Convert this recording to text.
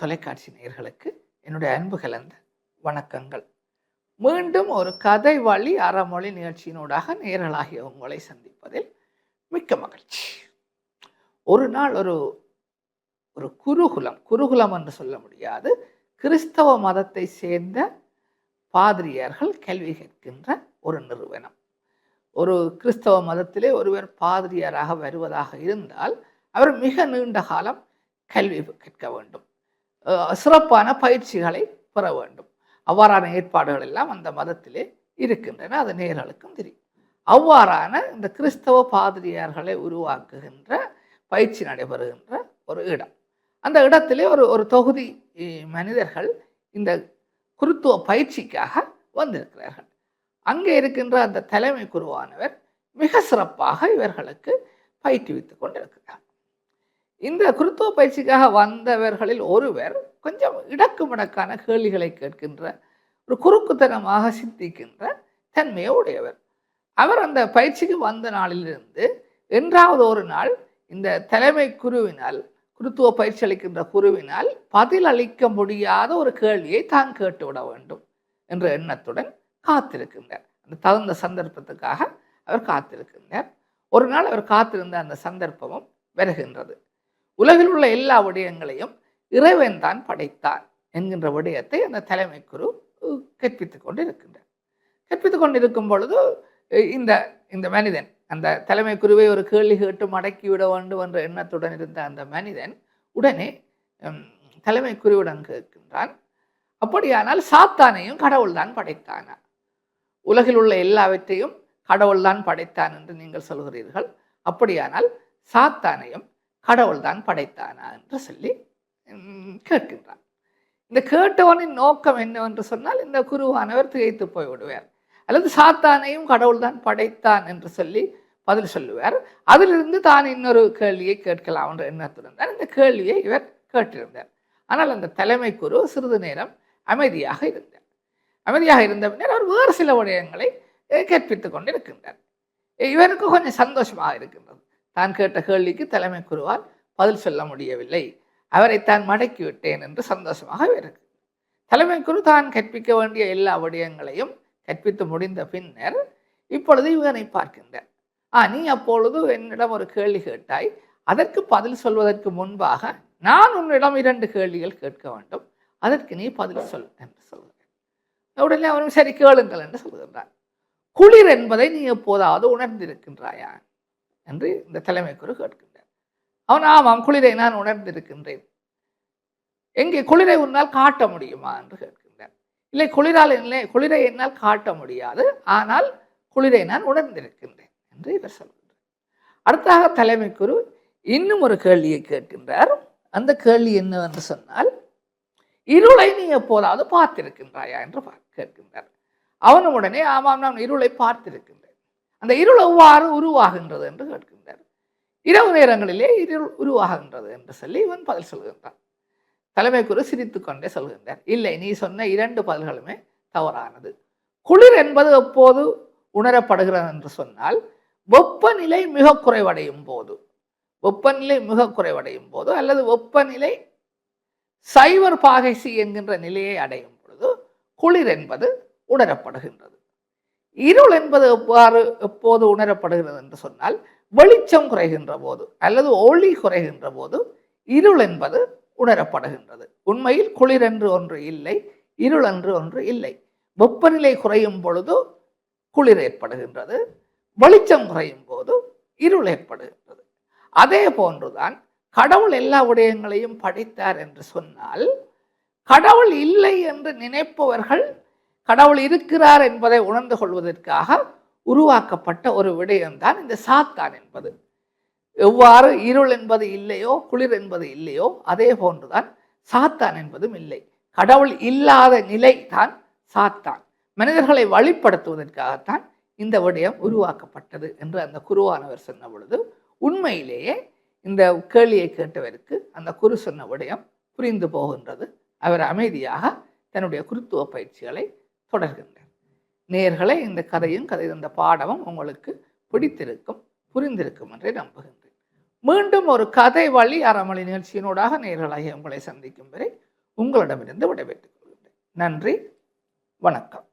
தொலைக்காட்சி நேர்களுக்கு என்னுடைய அன்பு கலந்த வணக்கங்கள். மீண்டும் ஒரு கதை வழி அறமொழி நிகழ்ச்சியினூடாக நேரலாகிய உங்களை சந்திப்பதில் மிக்க மகிழ்ச்சி. ஒரு நாள் ஒரு ஒரு குருகுலம் குருகுலம் என்று சொல்ல முடியாது கிறிஸ்தவ மதத்தை சேர்ந்த பாதிரியார்கள் கல்வி கேட்கின்ற ஒரு நிறுவனம். ஒரு கிறிஸ்தவ மதத்திலே ஒருவர் பாதிரியாராக வருவதாக இருந்தால் அவர் மிக நீண்ட காலம் கல்வி கற்க வேண்டும். சிறப்பான பயிற்சிகளை பெற வேண்டும். அவ்வாறான ஏற்பாடுகள் எல்லாம் அந்த மதத்திலே இருக்கின்றன அது நேர்களுக்கும் தெரியும். அவ்வாறான இந்த கிறிஸ்தவ பாதிரியார்களை உருவாக்குகின்ற பயிற்சி நடைபெறுகின்ற ஒரு இடம். அந்த இடத்திலே ஒரு ஒரு தொகுதி மனிதர்கள் இந்த குருத்துவ பயிற்சிக்காக வந்திருக்கிறார்கள். அங்கே இருக்கின்ற அந்த தலைமை குருவானவர் மிக சிறப்பாக இவர்களுக்கு பயிற்றுவித்துக் கொண்டிருக்கிறார். இந்த குருத்துவ பயிற்சிக்காக வந்தவர்களில் ஒருவர் கொஞ்சம் இடக்குமடக்கான கேள்விகளை கேட்கின்ற ஒரு குறுக்குத்தனமாக சிந்திக்கின்ற தன்மையை உடையவர். அவர் அந்த பயிற்சிக்கு வந்த நாளிலிருந்து என்றாவது ஒரு நாள் இந்த தலைமை குருவினால் குருத்துவ பயிற்சி அளிக்கின்ற குருவினால் பதில் அளிக்க முடியாத ஒரு கேள்வியை தான் கேட்டுவிட வேண்டும் என்ற எண்ணத்துடன் காத்திருக்கின்றார். அந்த தகுந்த சந்தர்ப்பத்துக்காக அவர் காத்திருக்கின்றார். ஒரு நாள் அவர் காத்திருந்த அந்த சந்தர்ப்பமும் வருகின்றது. உலகில் உள்ள எல்லா விடயங்களையும் இறைவன் தான் படைத்தான் என்கின்ற விடயத்தை அந்த தலைமை குரு கற்பித்து கொண்டு இருக்கின்றார் கற்பித்து கொண்டு இருக்கும் பொழுது இந்த இந்த மனிதன் அந்த தலைமை குருவை ஒரு கேள்வி கேட்டு மடக்கி விட வேண்டும் என்ற எண்ணத்துடன் இருந்த அந்த மனிதன் உடனே தலைமை குருவிடம் கேட்கின்றான். அப்படியானால் சாத்தானையும் கடவுள்தான் படைத்தானா? உலகில் உள்ள எல்லாவற்றையும் கடவுள்தான் படைத்தான் என்று நீங்கள் சொல்கிறீர்கள். அப்படியானால் சாத்தானையும் கடவுள்தான் படைத்தானா என்று சொல்லி கேட்கின்றான். இந்த கேட்டவனின் நோக்கம் என்னவென்று சொன்னால் இந்த குருவானவர் திகைத்து போய்விடுவார். அல்லது சாத்தானையும் கடவுள்தான் படைத்தான் என்று சொல்லி பதில் சொல்லுவார். அதிலிருந்து தான் இன்னொரு கேள்வியை கேட்கலாம் என்ற எண்ணத்துடன் தான் இந்த கேள்வியை இவர் கேட்டிருந்தார். ஆனால் அந்த தலைமை குரு சிறிது நேரம் அமைதியாக இருந்தார். அமைதியாக இருந்த பின்னர் அவர் வேறு சில விடயங்களை கற்பித்து கொண்டு கொண்டிருக்கின்றார். இவருக்கு கொஞ்சம் சந்தோஷமாக இருக்கின்றது. தான் கேட்ட கேள்விக்கு தலைமை குருவால் பதில் சொல்ல முடியவில்லை. அவரை தான் மடக்கி விட்டேன் என்று சந்தோஷமாக இருக்கு தலைமை குரு தான் கற்பிக்க வேண்டிய எல்லா விடயங்களையும் கற்பித்து முடிந்த பின்னர் இப்பொழுது இவனை பார்க்கின்றார். ஆ நீ அப்பொழுது என்னிடம் ஒரு கேள்வி கேட்டாய். அதற்கு பதில் சொல்வதற்கு முன்பாக நான் உன்னிடம் இரண்டு கேள்விகள் கேட்க வேண்டும். அதற்கு நீ பதில் சொல் என்று சொல்கிறேன் உடனே அவரும் சரி கேளுங்கள் என்று சொல்கின்றான் குளிர் என்பதை நீ எப்போதாவது உணர்ந்திருக்கின்றாயா? என்று இந்த தலைமை குரு கேட்கின்றார். அவன் ஆமாம் குளிரை நான் உணர்ந்திருக்கின்றேன். எங்கே குளிரை உன்னால் காட்ட முடியுமா? என்று கேட்கின்றார். இல்லை குளிரால் இல்லை குளிரை என்னால் காட்ட முடியாது. ஆனால் குளிரை நான் உணர்ந்திருக்கின்றேன் என்று இவர் சொல்கின்றார். அடுத்ததாக தலைமை குரு இன்னும் ஒரு கேள்வியை கேட்கின்றார். அந்த கேள்வி என்னவென்று சொன்னால் இருளை நீ எப்போதாவது பார்த்திருக்கின்றாயா? என்று கேட்கின்றார். அவனும் உடனே ஆமாம் நான் இருளை பார்த்திருக்கின்றேன். அந்த இருள் எவ்வாறு உருவாகின்றது என்று கேட்கின்றார். இரவு நேரங்களிலே இருள் உருவாகின்றது என்று சொல்லி இவன் பதில் சொல்கின்றான். தலைமை குரு சிரித்து கொண்டே சொல்கின்றார். இல்லை நீ சொன்ன இரண்டு பதில்களுமே தவறானது. குளிர் என்பது எப்போது உணரப்படுகிறது என்று சொன்னால் வெப்பநிலை மிக குறைவடையும் போது. வெப்பநிலை மிக குறைவடையும் போது அல்லது வெப்பநிலை சைவர் பாகைசி என்கின்ற நிலையை அடையும் பொழுது குளிர் என்பது உணரப்படுகின்றது. இருள் என்பது எவ்வாறு எப்போது உணரப்படுகிறது என்று சொன்னால் வெளிச்சம் குறைகின்ற போது அல்லது ஒளி குறைகின்ற போது இருள் என்பது உணரப்படுகின்றது. உண்மையில் குளிர் என்று ஒன்று இல்லை இருள் என்று ஒன்று இல்லை. வெப்பநிலை குறையும் பொழுது குளிர் ஏற்படுகின்றது வெளிச்சம் குறையும் போது இருள் ஏற்படுகின்றது. அதே போன்றுதான் கடவுள் எல்லா விடயங்களையும் படைத்தார் என்று சொன்னால் கடவுள் இல்லை என்று நினைப்பவர்கள் கடவுள் இருக்கிறார் என்பதை உணர்ந்து கொள்வதற்காக உருவாக்கப்பட்ட ஒரு விடயம்தான் இந்த சாத்தான் என்பது. எவ்வாறு இருள் என்பது இல்லையோ குளிர் என்பது இல்லையோ அதே போன்றுதான் சாத்தான் என்பதும் இல்லை. கடவுள் இல்லாத நிலை தான் சாத்தான். மனிதர்களை வழிப்படுத்துவதற்காகத்தான் இந்த விடயம் உருவாக்கப்பட்டது என்று அந்த குருவானவர் சொன்ன பொழுது உண்மையிலேயே இந்த கேள்வியை கேட்டவருக்கு அந்த குரு சொன்ன விடயம் புரிந்து போகின்றது. அவர் அமைதியாக தன்னுடைய குருத்துவ பயிற்சிகளை தொடர்கின்றேன் நேர்களை இந்த கதையும் கதை இந்த பாடமும் உங்களுக்கு பிடித்திருக்கும் புரிந்திருக்கும் என்றே நம்புகின்றேன். மீண்டும் ஒரு கதை வழி அறமொழி நிகழ்ச்சியினூடாக நேர்களாகி உங்களை சந்திக்கும் வரை உங்களிடமிருந்து விடைபெற்றுக் கொள்கின்றேன். நன்றி வணக்கம்.